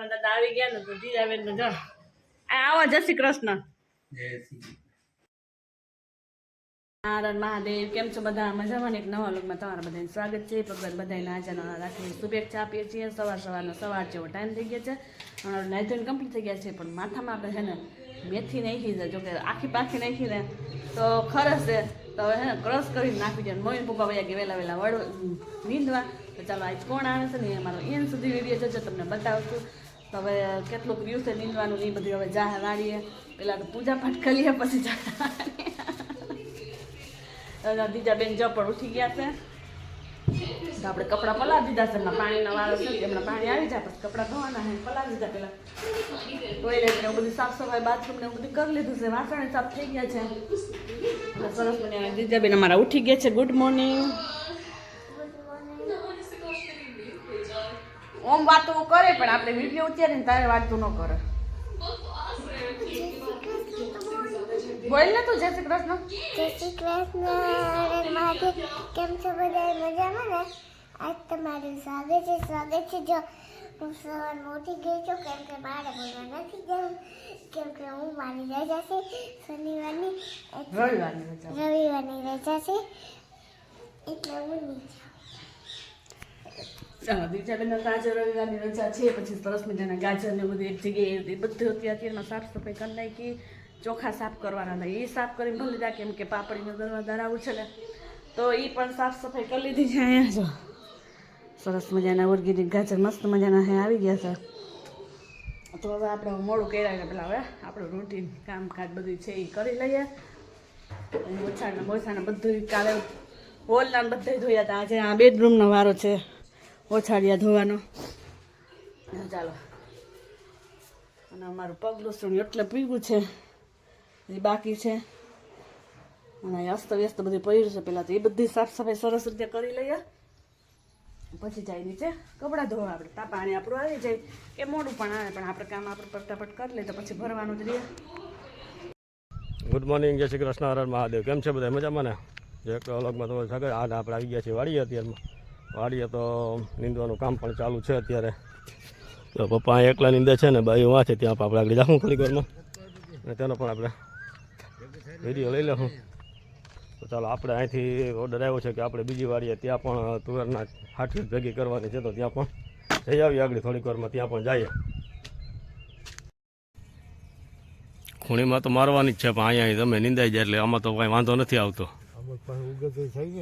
નાના દાદા આવી ગયા ને તો ધીરાબેન ને જો. આવો જય શ્રી કૃષ્ણ. નારાયણ મહાદેવ કેમ છો બધા? મજામાં એક નવા લોકમાં તમારા બધાને સ્વાગત છે. ભગવાન બધાને આજના રાખીને શુભેચ્છા આપીએ છીએ. સવાર સવારનો સવાર જેવો ટાઈમ થઈ ગયા છે. નાઈ ધોઈને કમ્પ્લીટ થઈ ગયા છે પણ માથામાં આપણે છે ને મેથી નાખી છે. જોકે આખી પાખી નાખી ને તો ખરસ છે. તો હવે છે ને ક્રશ કરીને નાખી દે મમ્મી પપ્પા ભાઈ કે વહેલા વહેલા વડ નીંદવા. તો ચાલો આજ કોણ આવે છે ને અમારો એન સુધી વીડિયો જજો તમને બતાવશું તો હવે કેટલુંક છે, નીંદવાનું એ બધું હવે જાહે વાળીએ. પહેલાં તો પૂજા પાઠ કરીએ પછી દીજા બેન જ પણ ઉઠી ગયા છે. તો આપણે કપડાં પલાવી દીધા છે, એમના પાણીના વાળો છે, એમના પાણી આવી જાય, પછી કપડાં ધોવાના હે પલાવી દીધા પેલા. ટોયલેટ ને બધું સાફ સફાઈ બાથરૂમ ને એવું બધું કરી લીધું છે, વાસણ સાફ થઈ ગયા છે. સરસ મને દીજા બેન અમારા ઉઠી ગયા છે ગુડ મોર્નિંગ ઓમ વાતો કરે પણ આપણે વીડિયો ઉતારીને તારે વાતો ન કરે. બોલ ને તું જય શ્રી કૃષ્ણ. જય શ્રી કૃષ્ણ. મહાદેવ કેમ છો બધા મજામાં ને? આજ તમારું સ્વાગત છે સ્વાગત છે. જો હું સવાર મોટી ગઈ છું કેમ કે મારે બોલવા નથી જવું કેમ કે હું મારી રજા છે શનિવારની. રવિવારની રજા. છે. એટલે હું નહીં ચાલો દીજાબેન ગાજર રવિવારની રજા છે, પછી સરસ મજાના ગાજર ને બધું એક જગ્યાએ બધું હતી. અત્યારમાં સાફ સફાઈ કરી નાખી, ચોખા સાફ કરવાના હતા. એ સાફ કરીને ભરી લીધા કેમ કે પાપડીનો દરવા ધરાવું છે ને. તો એ પણ સાફ સફાઈ કરી લીધી છે અહીંયા જો. સરસ મજાના ઓર્ગેનિક ગાજર, મસ્ત મજાના અહીંયા આવી ગયા છે. તો હવે આપણે મોડું કર્યા પેલા હવે. આપણું રૂટીન કામકાજ બધું છે એ કરી લઈએ. ઓછાને ઓછાને બધું કાલે હોલના બધા ધોયા હતા. આજે આ બેડરૂમનો વારો છે. ઓછાડિયા ધોવાનો. ચાલો. અને અમારું પગલું લસણ એટલે પીવું છે. એ બાકી છે. અને અસ્ત વ્યસ્ત બધું પડ્યું છે. પહેલાં તો એ બધી સાફ સફાઈ સરસ રીતે કરી લઈએ. પછી જાય નીચે કપડાં ધોવા આપણે. તા પાણી આપણું આવી જાય કે મોડું પણ આવે, પણ આપણે કામ આપણે ફટાફટ કરી લઈએ તો પછી ભરવાનું જ રહીએ. ગુડ મોર્નિંગ જય શ્રી કૃષ્ણ હરણ મહાદેવ. કેમ છે બધા? મજામાં ને? જે અલગમાં તમારે સગર, આ આપણે આવી ગયા છીએ વાડીએ અત્યારમાં. વાડીએ તો નીંદવાનું કામ પણ ચાલુ છે અત્યારે. તો પપ્પા એકલા નીંદે છે ને, બાઈ વાંચે ત્યાં પણ આપણે આગળ જાઉં થોડીક વારમાં. અને તેનો પણ આપણે વીડિયો લઈ લઉં. તો ચાલો, આપણે અહીંથી ઓર્ડર આવ્યો છે કે આપણે બીજી વાડીએ ત્યાં પણ તુવેરના હાથી ભેગી કરવાની છે, તો ત્યાં પણ જઈ આવીએ આગળ થોડીક વારમાં, ત્યાં પણ જઈએ. ખૂણીમાં તો મારવાની જ છે, પણ અહીંયા તમે નિંદાઈ જાય એટલે આમાં તો કાંઈ વાંધો નથી આવતો.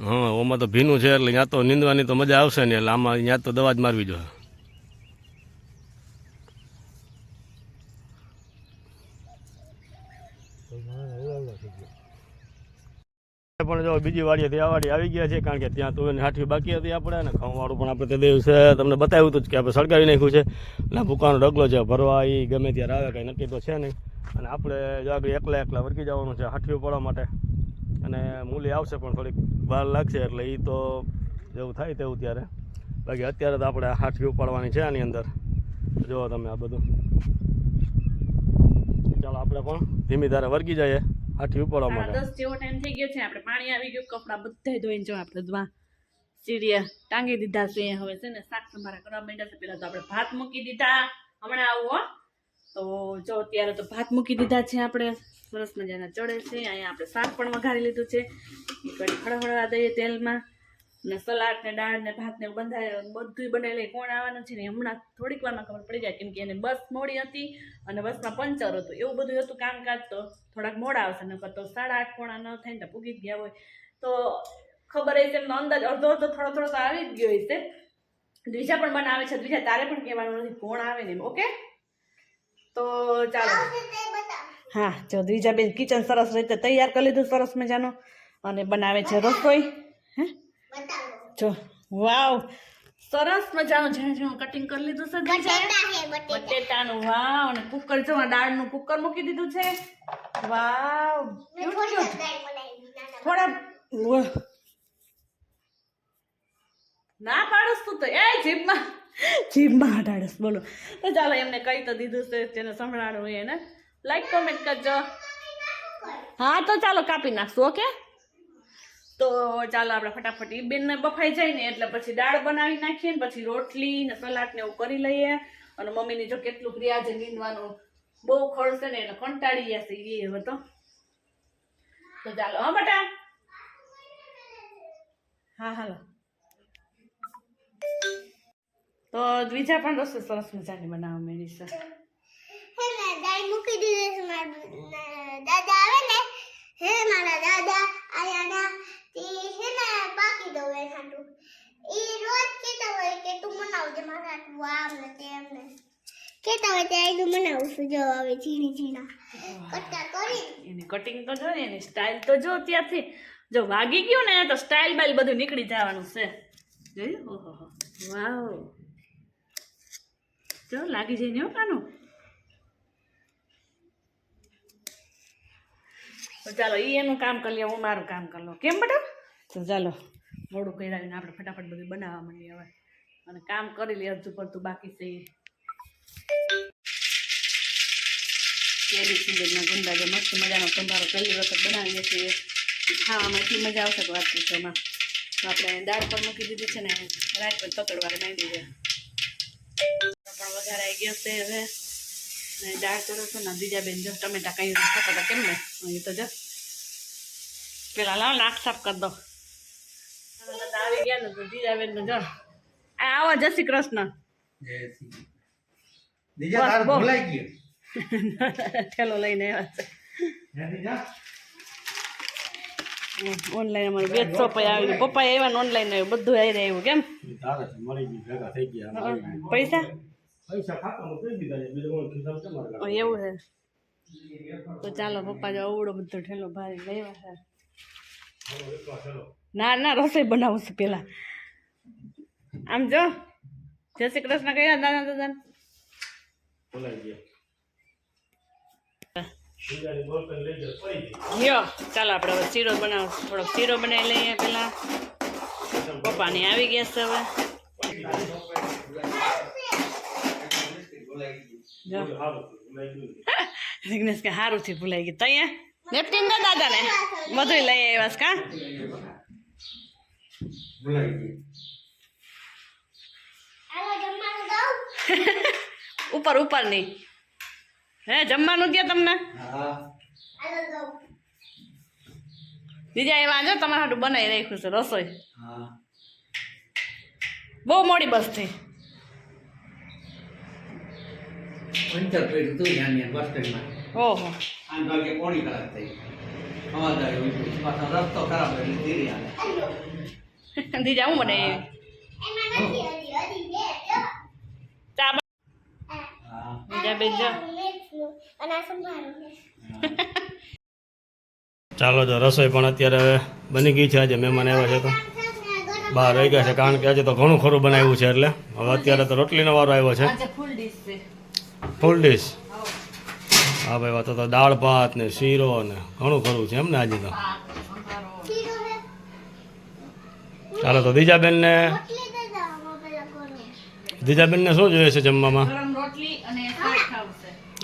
હા ઓમાં તો ભીનું છે એટલે ત્યાં તો નીંદવાની તો મજા આવશે ને એટલે આમાં ત્યાં તો દવા જ મારવી જોઈએ. પણ જો બીજી વાડીએ ત્યાં વાડી આવી ગયા છે કારણ કે ત્યાં તો હાઠવી બાકી હતી આપણે ને ઘઉંવાળું પણ આપણે તે દિવસે તમને બતાવ્યું હતું જ કે આપણે સળગાવી નાખ્યું છે. એટલે ભૂકાનો ડગલો છે ભરવા એ ગમે ત્યારે આવે કંઈ નક્કી તો છે નહીં. અને આપણે જો આગળ એકલા એકલા વર્ગી જવાનું છે હાઠવી પડવા માટે. અને મૂલી આવશે પણ થોડીક વાર લાગશે એટલે એ તો જેવું થાય તેવું ત્યારે. બાકી અત્યારે તો આપણે હાથવી ઉપાડવાની છે આની અંદર. જુઓ તમે આ બધું. ચાલો આપણે પણ ધીમી ધારે વર્ગી જઈએ હાથવી ઉપાડવા માટે. દસ જેવો ટાઈમ થઈ ગયો છે આપણે પાણી આવી ગયું કપડાં બધા ધોઈને જો આપણે ધોવા સીરિયા ટાંગી દીધા છે હવે છે ને શાક સંભારા કરવા માંડ્યા છે. પેલા તો આપણે ભાત મૂકી દીધા હમણાં આવું તો જો અત્યારે તો ભાત મૂકી દીધા છે આપણે. સરસ મજાના ચડે છે. અહીંયા આપણે શાક પણ વઘારી લીધું છે. એ કડી ખળખળવા દઈએ તેલમાં. ને સલાડ ને દાળ ને ભાત ને બંધાય બધું બનાવી કોણ આવવાનું છે ને હમણાં થોડીક વારમાં ખબર પડી જાય. કેમ કે એને બસ મોડી હતી અને બસમાં પંચર હતું. એવું બધું હતું કામકાજ તો થોડાક મોડા આવશે. નકર તો સાડા આઠ પોણા ન થાય તો પૂગી ગયા હોય. તો ખબર હશે એમનો અંદાજ. અડધો અડધો થોડો થોડો તો આવી જ ગયો હશે. દ્વિજા પણ બનાવે છે. દ્વિજા તારે પણ કહેવાનું નથી. કોણ આવે ને ઓકે? તો ચાલો. હા જો દ્વિજાબેન કિચન સરસ રીતે તૈયાર કરી લીધું સરસ મજાનું. અને બનાવે છે રસોઈ હે? જો વાવ સરસ મજાનું. છે જો કટિંગ કરી લીધું છે. બટેટાનું વાવ અને કુકર જો દાળનું કુકર મૂકી દીધું છે. વાવ. થોડા ના પાડસ તું તો. એ જીભમાં. જીભમાં હટાડસ બોલો. તો ચાલો એમને કહી તો દીધું છે જેને સંભળાડવું એને. લાઈક કોમેન્ટ કરજો. હા તો ચાલો કાપી નાખશું ઓકે? તો ચાલો આપણે ફટાફટ ઈ બેનને બફાઈ જાય ને એટલે પછી દાળ બનાવી નાખીએ ને પછી રોટલી ને સલાડ ને એવું કરી લઈએ. અને મમ્મીને જો કેટલું પ્રિયા છે નીંદવાનું બહુ ખળશે ને એટલે કંટાળી જશે એ હવે તો. તો ચાલો હા બટા? હા હાલો. તો દ્વિજા પણ રસોઈ સરસ મજાની બનાવવા માંડી છે. હે ને ગાય મૂકી દીધી છે મારા દાદા આવે ને, હે મારા દાદા આયાના તે હે ને, પાકી દઉં એ ખાટું એ રોજ કહેતા હોય કે તું મનાવજે મારા હાટું આમ ને તેમ ને. કહેતા હોય ત્યારે તું મનાવું છું, જો હવે ઝીણી ઝીણા. કટકા કરી. એની કટિંગ તો જો ને, એની સ્ટાઇલ તો જો ત્યાંથી. જો વાગી ગયું ને, તો સ્ટાઇલ બાઇલ બધું નીકળી જવાનું છે. જોયું? ઓહો વાવ. જો લાગી જાય ને હો કાનું. તો ચાલો એ એનું કામ કરી લે હું મારું કામ કરી લઉં. કેમ બેટા? તો ચાલો, મોડું કરાવીને આપણે ફટાફટ બધું બનાવવા માંડીએ હવે. અને કામ કરી લે હજુ પડતું બાકી છે. કેરી ગુંદા જે મસ્ત મજાનો સંભારો પહેલી વખત બનાવીએ છીએ. ખાવામાં એટલી મજા આવશે વાત પૂછોમાં તો આપણે દાળ પર મૂકી દીધી છે ને રાત પર તકડવારે માંડી છે. પણ આવી ગયો છે હવે. ને દાળ કરો છો ને બીજા બેન જો ટમેટા કઈ ખાતા હતા કેમ ને? એ તો જો. પેલા લાવ નાક સાફ કરી દો. આવી ગયા ને તો બીજા બેન જો આવો જય શ્રી કૃષ્ણ. તાર. ભૂલાઈ ગયું. ઠેલો લઈને આવ્યા છે. ઓનલાઈન અમારે બે સો પૈસા આવી પપ્પા આવ્યા ઓનલાઈન આવ્યું બધું આવી રહ્યું કેમ? મળી ગયું ભેગા થઈ ગયા. પૈસા? પૈસા ખાતામાં કરી દીધા છે બીજું કોઈ ખિસ્સામાં કેમ મારે ઓ, એવું છે તો ચાલો પપ્પા જો અવડો બધો ઠેલો ભારી લેવા છે ના ના રસોઈ બનાવું છું પેલા આમ જો જય શ્રી કૃષ્ણ કયા દાદા દાદા ભૂલાઈ ગયા બીજાની બોલ કરીને લઈ જાય પડી ગઈ લ્યો ચાલો આપણે હવે શીરો બનાવો થોડોક શીરો બનાવી લઈએ પેલા પપ્પાની આવી ગયા છે હવે જો સારું ભૂલાઈ ગયું વિઘ્નેશ કે સારું થી ભૂલાઈ ગયું તૈયા નેપકિન દે દાદા ને બધું લઈ આવ્યા કા ઉપર ઉપર નહીં હે જમવાનું દે તમને બીજા એવા જો તમારા હાટું બનાવી રાખ્યું છે રસોઈ હા બહુ મોડી બસ થઈ પંચર પેઢી તું જાણીએ બસ સ્ટેન્ડમાં. ઓહો. આઠ વાગે પોણી કલાક થઈ અમારે પાછો રસ્તો ખરાબ એટલે ધીરે આવે. દીજા હું બનાવી એમાં નથી હજી હજી બે જો ચા બન- આ હા. બીજા બેન જો. મિર્ચનું અને આ સંભારું છે ચાલો તો રસોઈ પણ અત્યારે બની ગઈ છે. આજે મહેમાન આવ્યા છે તો બહાર રહી ગયા છે. કારણ કે આજે તો ઘણું ખરું બનાવ્યું છે એટલે. હવે અત્યારે તો રોટલીનો વારો આવ્યો છે. આજે ફૂલ ડીશ છે ફૂલ ડીશ હા ભાઈ વાત તો દાળ ભાત ને શીરો ને ઘણું ખરું છે એમ ને આજે તો. ચાલો તો દીજાબેનને રોટલી દે દો હું દીજાબેનને શું જોઈએ છે જમવામાં?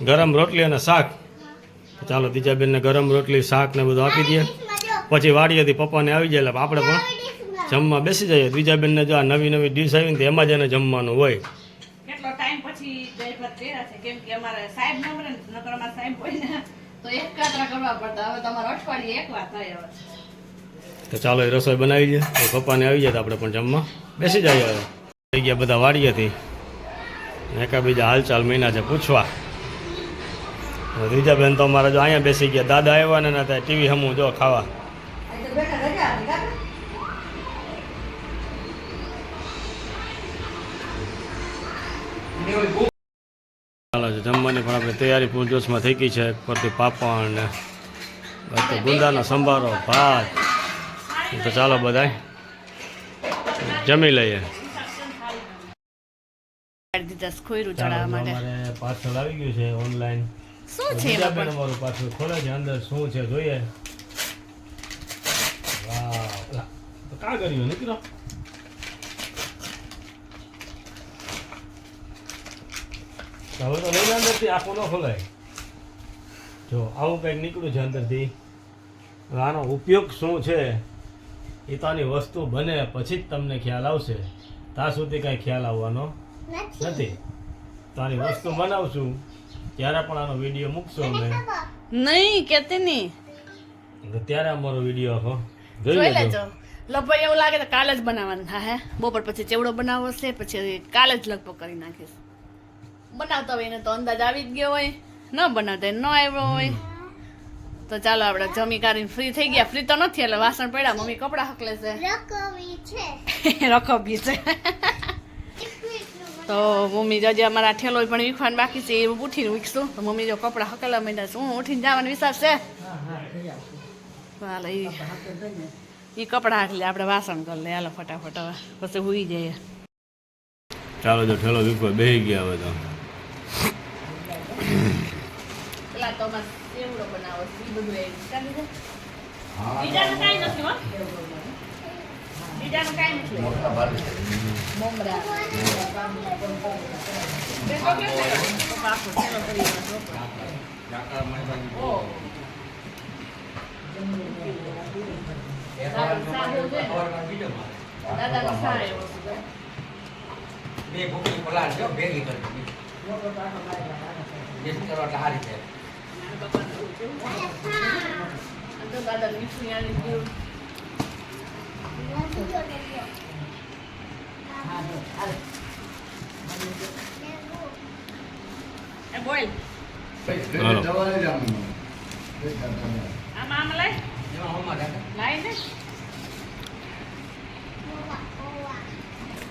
ગરમ રોટલી અને શાક ચાલો દીજાબેનને ગરમ રોટલી શાક ને બધું આપી દઈએ. પછી વાડી વાડીએથી પપ્પાને આવી જાય એટલે આપણે પણ જમવા બેસી જઈએ. બીજાબેનને જો આ નવી નવી ડીશ આવી ને એમાં જ એને જમવાનું હોય કેટલો ટાઈમ પછી દાળ ભાત કર્યા છે કેમ કે અમારે સાહેબ ન મળે નકર અમારા સાહેબ હોય ને તો એક કાતરા કરવા પડતા. હવે તમારે અઠવાડિયે એક વાર થાય હવે. તો ચાલો એ રસોઈ બનાવી દે. તો પપ્પાને આવી જાય તો આપણે પણ જમવા. બેસી જઈએ હવે. થઈ ગયા બધા વાડીએથી. એકાબીજા હાલચાલ મહિના છે પૂછવા. રીજા બેન તો અમારા જો અહીંયા બેસી ગયા. દાદા આવ્યા ને ત્યાં ટીવી હમું જો ખાવા. ચાલો છે જમવાની પણ આપણે તૈયારી પૂરજોશમાં થઈ ગઈ છે. પરથી પાપડ ને ગુંદાનો સંભારો ભાત. તો ચાલો બધાય જમી લઈએ. પાર્સલ આવી ગયું છે ઓનલાઈન. શું છે અમારું પાર્સલ ખોલે છે અંદર શું છે જોઈએ. વાહ ઓલા, કર્યું નીકળો. હવે તો નહીં અંદરથી આખો ન ખોલાય. જો આવું કંઈક નીકળ્યું છે અંદરથી. આનો ઉપયોગ શું છે એ તો આની વસ્તુ બને પછી જ તમને ખ્યાલ આવશે. ત્યાં સુધી કાંઈ ખ્યાલ આવવાનો નથી. તો તારી વસ્તુ બનાવશું. ત્યારે પણ આનો વીડિયો મૂકશો અમે. નહીં કેતી નહીં. તો ત્યારે અમારો વીડિયો હો. જોઈ લેજો. લગભગ એવું લાગે તો કાલે જ બનાવવાનું થાય હે? બપોર પછી ચેવડો બનાવવો છે પછી કાલે જ લગભગ કરી નાખીશ. બનાવતા હોય એને તો અંદાજ આવી જ ગયો હોય. ન બનાવતા ન આવ્યો હોય. તો ચાલો આપણે જમી કાઢીને ફ્રી થઈ ગયા. ફ્રી તો નથી એટલે વાસણ પડ્યા. મમ્મી કપડાં હકલે છે. રખોબી છે. તો મમ્મી જો જે અમારા ઠેલો પણ વીખવાનું બાકી છે એ ઉઠીને વીખશું. તો મમ્મી જો કપડાં હકેલા માંડ્યા છે. હું ઉઠીને જવાનો વિચાર છે. હાલો એ એ કપડાં હાકલી આપણે વાસણ કરી લે. હાલો ફટાફટ હવે. પછી હુઈ જઈએ. ચાલો જો ઠેલો વીખવા બેહી ગયા હવે તો. પેલા તો અમારે સેવડો બનાવો છે એ બધું એ ચાલી જાય બીજાનું કાંઈ નથી હો બીજાનું કાંઈ નથી મમરા બે ચોકલેટ લઈ આવો. પપ્પા આખો થેલો ભરી આવ્યા છે. ઓહ. દાદાનો સારો એવો છે. બે ભૂખી પલાળ છે, ભેગી કરી દીધી. જેથી કરવા એટલે હારી છે.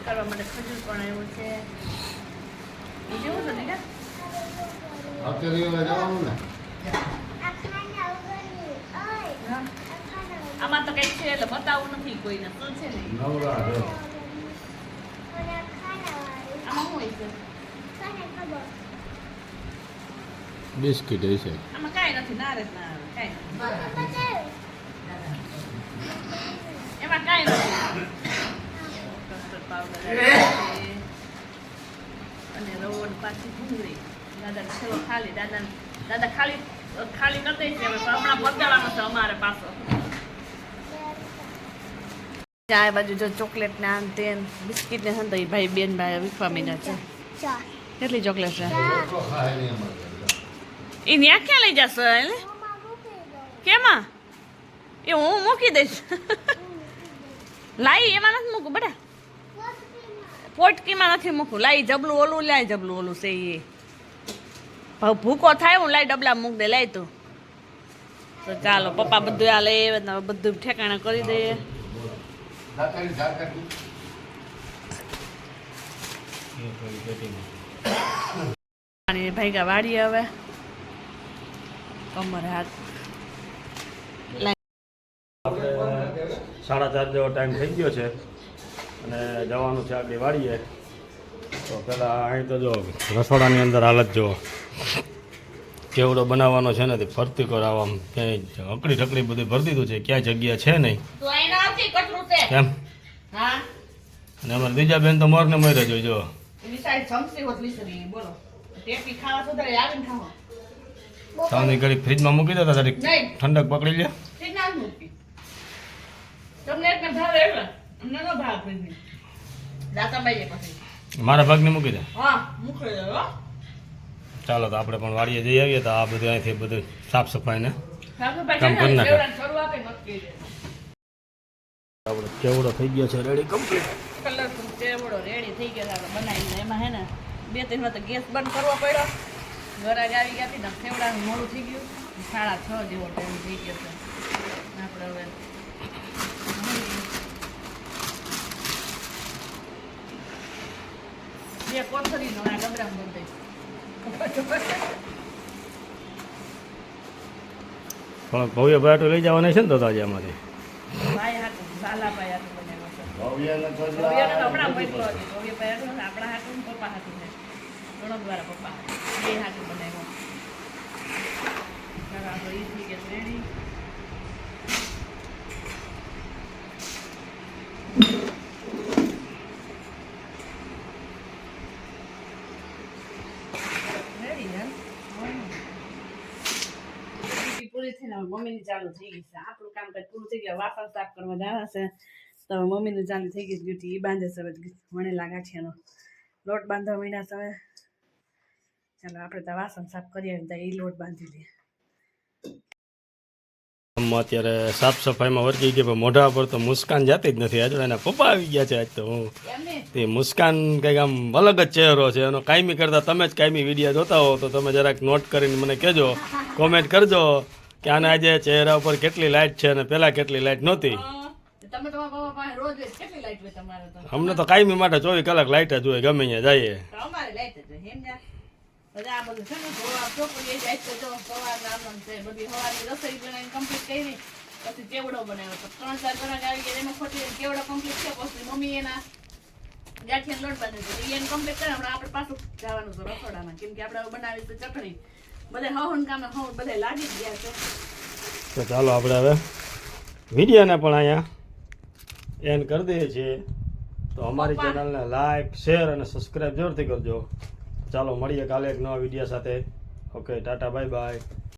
કરવા માટે ખજૂર પણ આવ્યું છે બીજું શું છે દીકરા? હા. આમાં તો કંઈક છે એટલે બતાવવું નથી કોઈને. શું છે ને? આમાં હોય છે? બિસ્કિટ હશે આમાં કાંઈ નથી ના રે ના કાંઈ. એમાં કાંઈ નથી. પાવડર અને રવો ને પાછી ભૂંગળી. દાદા છેલ્લો ખાલી દાદા દાદા ખાલી ખાલી કરી છે હમણાં બદલાવાનો છે અમારે પાછો. આ બાજુ જો ચોકલેટ ને આમ તેમ બિસ્કિટ ને હં તો એ ભાઈ બેન ભાઈ વિખવા મીના છે. કેટલી ચોકલેટ છે? એ ન્યા ક્યાં લઈ જશો એટલે કેમાં? એ હું મૂકી દઈશ. લાઈ એમાં નથી મૂકું બટા. પોટકીમાં નથી મૂકું. લાઈ જબલું ઓલું લાય જબલું ઓલું છે એ ભાવ ભૂકો થાય હું લાઈ ડબલા મૂક દે લાય તું. તો ચાલો, પપ્પા બધું આ લઈ બધું ઠેકાણા કરી દઈએ. પાણી ભાગ્યા વાળી હવે. કમર હાથ. સાડા ચાર જેવો ટાઈમ થઈ ગયો છે અને જવાનું છે આગળ વાળીએ તો પહેલાં અહીં તો જો રસોડાની અંદર હાલત જુઓ. કેવડો બનાવવાનો છે ને તે ફરતી કરાવવા ક્યાંય અકડી ઠકડી બધું ભરી દીધું છે ક્યાંય જગ્યા છે નહીં તો એના આવતી કટરું છે કેમ? હા? અને અમારે બીજા બેન તો મોરને મરે જોજો એની સાઈડ જમતી હોત વિસરી બોલો. ટેપી ખાવા સુધારે આવીને ખાવા. સાવની ઘડી ફ્રીજમાં મૂકી દેતા તારી ઠંડક પકડી લે. તે મૂકી તમને એકને ભાવે એટલે અમને ન ભાવ ફ્રીજની. દાતા પછી. મારા ભાગની મૂકી દે. હા મૂકી દો હો. ચાલો તો આપણે પણ વાડીએ જઈ આવીએ તો આ બધું અહીંથી બધું સાફ સફાઈને કામ કરી નાખે. આપણે કેવડો થઈ ગયો છે રેડી કમ્પ્લીટ કલરફુલ ચેવડો રેડી થઈ ગયો છે બનાવીને એમાં હે ને બે ત્રણ વાર તો ગેસ બંધ કરવો પડ્યો. ગરાગ આવી ગયા હતી ને સેવડાનું મોડું થઈ ગયું. સાડા છ જેવો ટાઈમ થઈ ગયો છે. આપણે હવે બે કોથળીનો આ ડબરામાં બંધ. પણ ભવ્ય ભાટો લઈ જવાના છે ને તો આજે આમાંથી. ભાઈ હાટું ઝાલાભાઈ હાટું બનાવ્યો છે ભવ્યને તો હમણાં મોકલો હતી. ભવ્યભાઈ હાટું ને આપણા હાટું ને પપ્પા હાટું ને ગણો દ્વારા પપ્પા બે હાટું બનાવ્યો ચાલો આપણો ઈ થઈ ગયો રેડી રેડી હે ડ્યુટી પૂરી થઈને હવે મમ્મીની ચાલુ થઈ ગઈ છે. આપણું કામકાજ પૂરું થઈ ગયા વાસણ સાફ કરવા જવા છે. તો મમ્મીનું ચાલુ થઈ ગઈ ડ્યુટી એ બાંધે છે વણેલા ગાંઠિયાનો. લોટ બાંધવા માંડ્યા હવે. ચાલો આપણે તો વાસણ સાફ કરીએ ને એ લોટ બાંધી લઈએ. આમાં અત્યારે સાફ સફાઈમાં વર્ગી ગયા પણ મોઢા પર તો મુસ્કાન જાતી જ નથી. આજે એના પપ્પા આવી ગયા છે આજ તો હું. તે મુસ્કાન કંઈક આમ અલગ જ ચહેરો છે. એનો કાયમી કરતાં તમે જ કાયમી વીડિયો જોતા હો તો તમે જરાક નોટ કરીને મને કહેજો. કોમેન્ટ કરજો. કે આને આજે ચહેરા ઉપર કેટલી લાઇટ છે અને પહેલાં કેટલી લાઇટ નહોતી? લાઈટ અમને તો કાયમી માટે ચોવીસ કલાક લાઇટ જ હોય ગમે ત્યાં જઈએ. લાઈટ આપણે પાછું જવાનું છે રસોડામાં. કેમ કે આપણે બનાવી ચટણી. બધે હવન કામે હવન બધે લાગી ગયા છે. તો ચાલો આપણે હવે વિડીયોને પણ અહીંયા એન્ડ કરી દઈએ છીએ. તો અમારી ચેનલને લાઈક શેર અને સબસ્ક્રાઈબ જરૂરથી કરજો. ચાલો મળીએ કાલે એક નવા વીડિયો સાથે. Okay tata bye bye